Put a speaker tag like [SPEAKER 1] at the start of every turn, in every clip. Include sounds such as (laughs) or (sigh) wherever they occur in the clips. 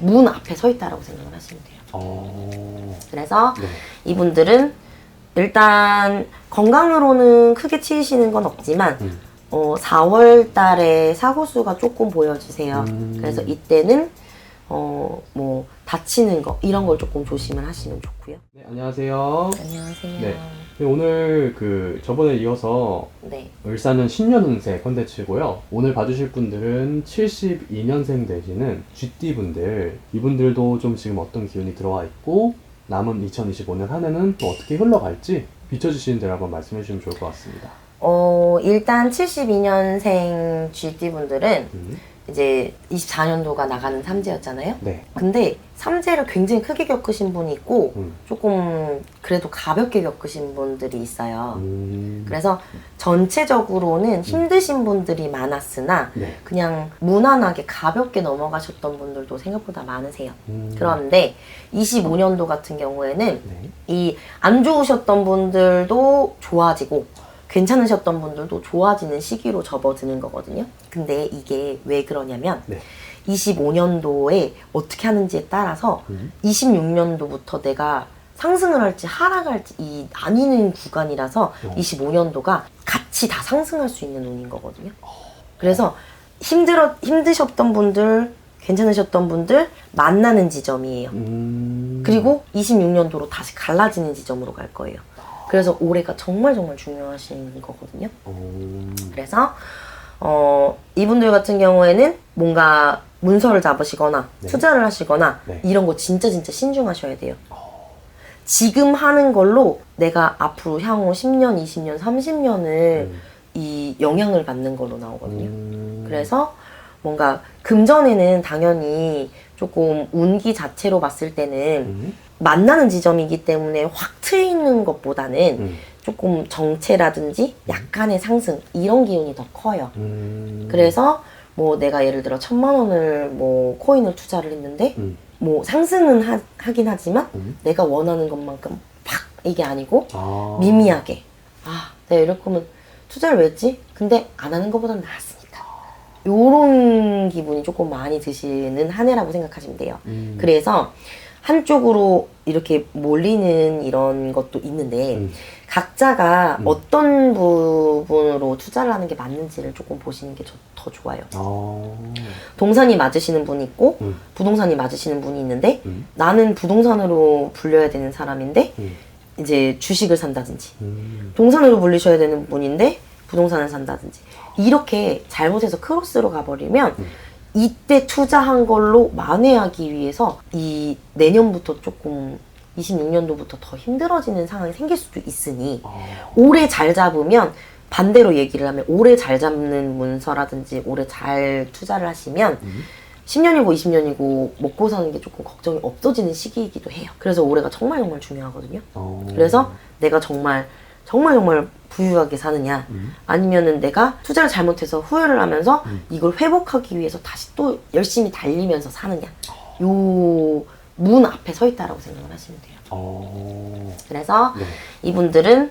[SPEAKER 1] 문 앞에 서 있다라고 생각을 하시면 돼요.
[SPEAKER 2] 어.
[SPEAKER 1] 그래서
[SPEAKER 2] 네.
[SPEAKER 1] 이분들은 일단 건강으로는 크게 치이시는 건 없지만
[SPEAKER 2] 음.
[SPEAKER 1] 어, 4월 달에 사고 수가 조금 보여주세요.
[SPEAKER 2] 음.
[SPEAKER 1] 그래서 이때는 어, 뭐 다치는 거 이런 걸 조금 조심을 하시면 좋고요.
[SPEAKER 2] 네, 안녕하세요.
[SPEAKER 1] 안녕하세요.
[SPEAKER 2] 네. 네, 오늘 그 저번에 이어서
[SPEAKER 1] 네.
[SPEAKER 2] 을사는 신년운세 컨텐츠고요. 오늘 봐주실 분들은 72년생 되시는 GT 분들 이분들도 좀 지금 어떤 기운이 들어와 있고 남은 2025년 한 해는 또 어떻게 흘러갈지 비춰주시는 대로 한번 말씀해 주시면 좋을 것 같습니다.
[SPEAKER 1] 어, 일단 72년생 GD분들은
[SPEAKER 2] 음.
[SPEAKER 1] 이제 24년도가 나가는 삼재였잖아요.
[SPEAKER 2] 네.
[SPEAKER 1] 근데 삼재를 굉장히 크게 겪으신 분이 있고
[SPEAKER 2] 음.
[SPEAKER 1] 조금 그래도 가볍게 겪으신 분들이 있어요.
[SPEAKER 2] 음.
[SPEAKER 1] 그래서 전체적으로는 힘드신 분들이 많았으나
[SPEAKER 2] 네.
[SPEAKER 1] 그냥 무난하게 가볍게 넘어가셨던 분들도 생각보다 많으세요.
[SPEAKER 2] 음.
[SPEAKER 1] 그런데 25년도 같은 경우에는
[SPEAKER 2] 네.
[SPEAKER 1] 이 안 좋으셨던 분들도 좋아지고 괜찮으셨던 분들도 좋아지는 시기로 접어드는 거거든요. 근데 이게 왜 그러냐면
[SPEAKER 2] 네.
[SPEAKER 1] 25년도에 어떻게 하는지에 따라서
[SPEAKER 2] 음.
[SPEAKER 1] 26년도부터 내가 상승을 할지 하락할지 이 나뉘는 구간이라서
[SPEAKER 2] 어.
[SPEAKER 1] 25년도가 같이 다 상승할 수 있는 운인 거거든요. 그래서 힘들어 힘드셨던 분들, 괜찮으셨던 분들 만나는 지점이에요.
[SPEAKER 2] 음.
[SPEAKER 1] 그리고 26년도로 다시 갈라지는 지점으로 갈 거예요. 그래서 올해가 정말 정말 중요하신 거거든요.
[SPEAKER 2] 어.
[SPEAKER 1] 그래서 어, 이분들 같은 경우에는 뭔가 문서를 잡으시거나
[SPEAKER 2] 네.
[SPEAKER 1] 투자를 하시거나
[SPEAKER 2] 네.
[SPEAKER 1] 이런 거 진짜 진짜 신중하셔야 돼요. 지금 하는 걸로 내가 앞으로 향후 10년, 20년, 30년을
[SPEAKER 2] 음.
[SPEAKER 1] 이 영향을 받는 걸로 나오거든요.
[SPEAKER 2] 음.
[SPEAKER 1] 그래서 뭔가 금전에는 당연히 조금 운기 자체로 봤을 때는
[SPEAKER 2] 음.
[SPEAKER 1] 만나는 지점이기 때문에 확 트이는 것보다는
[SPEAKER 2] 음.
[SPEAKER 1] 조금 정체라든지 약간의 상승 이런 기운이 더 커요.
[SPEAKER 2] 음.
[SPEAKER 1] 그래서 뭐 내가 예를 들어 천만 원을 뭐 코인을 투자를 했는데
[SPEAKER 2] 음.
[SPEAKER 1] 뭐 상승은 하, 하긴 하지만
[SPEAKER 2] 음.
[SPEAKER 1] 내가 원하는 것만큼 팍 이게 아니고
[SPEAKER 2] 아.
[SPEAKER 1] 미미하게 아 내가 이럴 거면 투자를 왜 했지? 근데 안 하는 것보다는 나았으니까 요런 기분이 조금 많이 드시는 한 해라고 생각하시면 돼요.
[SPEAKER 2] 음.
[SPEAKER 1] 그래서 한쪽으로 이렇게 몰리는 이런 것도 있는데
[SPEAKER 2] 음.
[SPEAKER 1] 각자가
[SPEAKER 2] 음.
[SPEAKER 1] 어떤 부분으로 투자를 하는 게 맞는지를 조금 보시는 게 더 좋아요.
[SPEAKER 2] 아.
[SPEAKER 1] 동산이 맞으시는 분이 있고
[SPEAKER 2] 음.
[SPEAKER 1] 부동산이 맞으시는 분이 있는데
[SPEAKER 2] 음.
[SPEAKER 1] 나는 부동산으로 불려야 되는 사람인데
[SPEAKER 2] 음.
[SPEAKER 1] 이제 주식을 산다든지
[SPEAKER 2] 음.
[SPEAKER 1] 동산으로 불리셔야 되는 분인데 부동산을 산다든지 이렇게 잘못해서 크로스로 가버리면
[SPEAKER 2] 음.
[SPEAKER 1] 이때 투자한 걸로 만회하기 위해서 이 내년부터 조금 26년도부터 더 힘들어지는 상황이 생길 수도 있으니
[SPEAKER 2] 아.
[SPEAKER 1] 오래 잘 잡으면 반대로 얘기를 하면 오래 잘 잡는 문서라든지 오래 잘 투자를 하시면
[SPEAKER 2] 음.
[SPEAKER 1] 10년이고 20년이고 먹고 사는 게 조금 걱정이 없어지는 시기이기도 해요. 그래서 올해가 정말 정말 중요하거든요.
[SPEAKER 2] 어.
[SPEAKER 1] 그래서 내가 정말 정말 정말 부유하게 사느냐
[SPEAKER 2] 음.
[SPEAKER 1] 아니면은 내가 투자를 잘못해서 후회를 하면서
[SPEAKER 2] 음.
[SPEAKER 1] 이걸 회복하기 위해서 다시 또 열심히 달리면서 사느냐 요 문 앞에 서 있다라고 생각을 하시면 돼요.
[SPEAKER 2] 어.
[SPEAKER 1] 그래서
[SPEAKER 2] 네.
[SPEAKER 1] 이분들은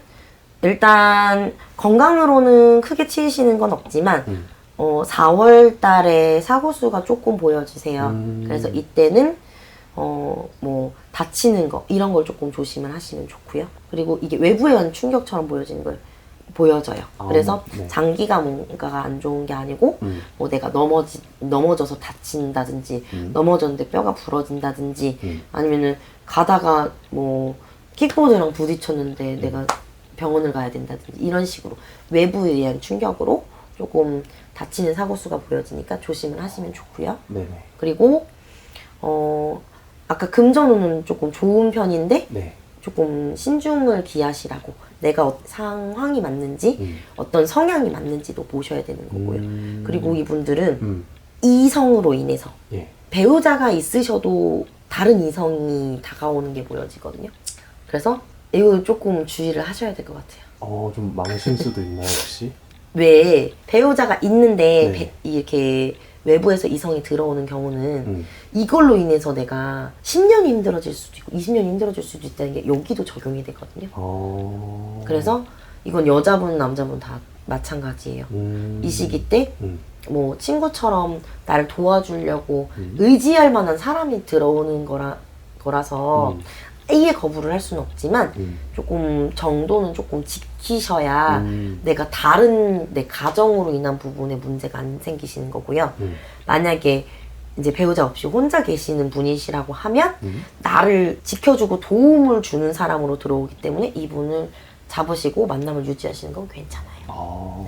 [SPEAKER 1] 일단 건강으로는 크게 치이시는 건 없지만
[SPEAKER 2] 음.
[SPEAKER 1] 어, 4월 달에 사고 수가 조금 보여주세요.
[SPEAKER 2] 음.
[SPEAKER 1] 그래서 이때는 어, 뭐 다치는 거 이런 걸 조금 조심을 하시면 좋고요. 그리고 이게 외부에 한 충격처럼 보여지는 걸 보여져요.
[SPEAKER 2] 아,
[SPEAKER 1] 그래서
[SPEAKER 2] 네.
[SPEAKER 1] 장기가 뭔가가 안 좋은 게 아니고
[SPEAKER 2] 음.
[SPEAKER 1] 뭐 내가 넘어지 넘어져서 다친다든지
[SPEAKER 2] 음.
[SPEAKER 1] 넘어졌는데 뼈가 부러진다든지
[SPEAKER 2] 음.
[SPEAKER 1] 아니면은 가다가 뭐 킥보드랑 부딪혔는데 내가 병원을 가야 된다든지 이런 식으로 외부에 의한 충격으로 조금 다치는 사고 수가 보여지니까 조심을 하시면 좋고요.
[SPEAKER 2] 네네.
[SPEAKER 1] 그리고 어 아까 금전운은 조금 좋은 편인데
[SPEAKER 2] 네.
[SPEAKER 1] 조금 신중을 기하시라고 내가 어- 상황이 맞는지
[SPEAKER 2] 음.
[SPEAKER 1] 어떤 성향이 맞는지도 보셔야 되는 거고요.
[SPEAKER 2] 음.
[SPEAKER 1] 그리고 이분들은
[SPEAKER 2] 음.
[SPEAKER 1] 이성으로 인해서
[SPEAKER 2] 예.
[SPEAKER 1] 배우자가 있으셔도 다른 이성이 다가오는 게 보여지거든요. 그래서 이거 조금 주의를 하셔야 될 것 같아요.
[SPEAKER 2] 어, 좀 많으실 수도 있나요, 혹시?
[SPEAKER 1] 왜 배우자가 있는데
[SPEAKER 2] 네.
[SPEAKER 1] 배- 이렇게 외부에서 이성이 들어오는 경우는
[SPEAKER 2] 음.
[SPEAKER 1] 이걸로 인해서 내가 10년이 힘들어질 수도 있고 20년이 힘들어질 수도 있다는 게 여기도 적용이 되거든요.
[SPEAKER 2] 어.
[SPEAKER 1] 그래서 이건 여자분 남자분 다 마찬가지예요.
[SPEAKER 2] 음.
[SPEAKER 1] 이 시기 때
[SPEAKER 2] 음.
[SPEAKER 1] 뭐 친구처럼 나를 도와주려고
[SPEAKER 2] 음.
[SPEAKER 1] 의지할 만한 사람이 들어오는 거라 거라서
[SPEAKER 2] 음.
[SPEAKER 1] 아예 거부를 할 수는 없지만
[SPEAKER 2] 음.
[SPEAKER 1] 조금 정도는 조금 지키셔야
[SPEAKER 2] 음.
[SPEAKER 1] 내가 다른 내 가정으로 인한 부분에 문제가 안 생기시는 거고요.
[SPEAKER 2] 음.
[SPEAKER 1] 만약에 이제 배우자 없이 혼자 계시는 분이시라고 하면
[SPEAKER 2] 음.
[SPEAKER 1] 나를 지켜주고 도움을 주는 사람으로 들어오기 때문에 이분을 잡으시고 만남을 유지하시는 건 괜찮아요.
[SPEAKER 2] 아,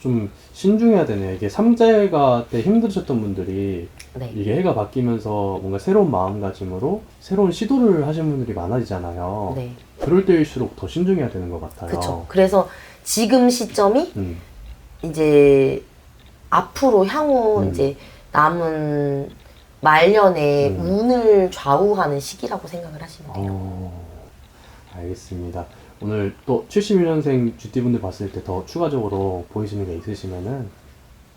[SPEAKER 2] 좀 신중해야 되네요. 이게 삼재가 때 힘드셨던 분들이
[SPEAKER 1] 네.
[SPEAKER 2] 이게 해가 바뀌면서 뭔가 새로운 마음가짐으로 새로운 시도를 하신 분들이 많아지잖아요.
[SPEAKER 1] 네.
[SPEAKER 2] 그럴 때일수록 더 신중해야 되는 것 같아요.
[SPEAKER 1] 그렇죠. 그래서 지금 시점이
[SPEAKER 2] 음,
[SPEAKER 1] 이제 앞으로 향후
[SPEAKER 2] 음.
[SPEAKER 1] 이제 남은 말년의
[SPEAKER 2] 음.
[SPEAKER 1] 운을 좌우하는 시기라고 생각을 하시면 돼요.
[SPEAKER 2] 어, 알겠습니다. 오늘 또 71년생 GT분들 봤을 때 더 추가적으로 보이시는 게 있으시면은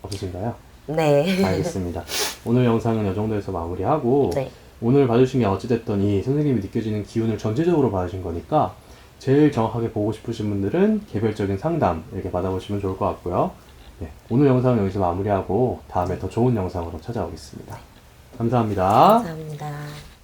[SPEAKER 2] 없으신가요?
[SPEAKER 1] 네.
[SPEAKER 2] 알겠습니다. (laughs) 오늘 영상은 이 정도에서 마무리하고
[SPEAKER 1] 네.
[SPEAKER 2] 오늘 봐주신 게 어찌됐든 이 선생님이 느껴지는 기운을 전체적으로 봐주신 거니까 제일 정확하게 보고 싶으신 분들은 개별적인 상담 이렇게 받아보시면 좋을 것 같고요. 네, 오늘 영상은 여기서 마무리하고 다음에 더 좋은 영상으로 찾아오겠습니다. 감사합니다.
[SPEAKER 1] 감사합니다.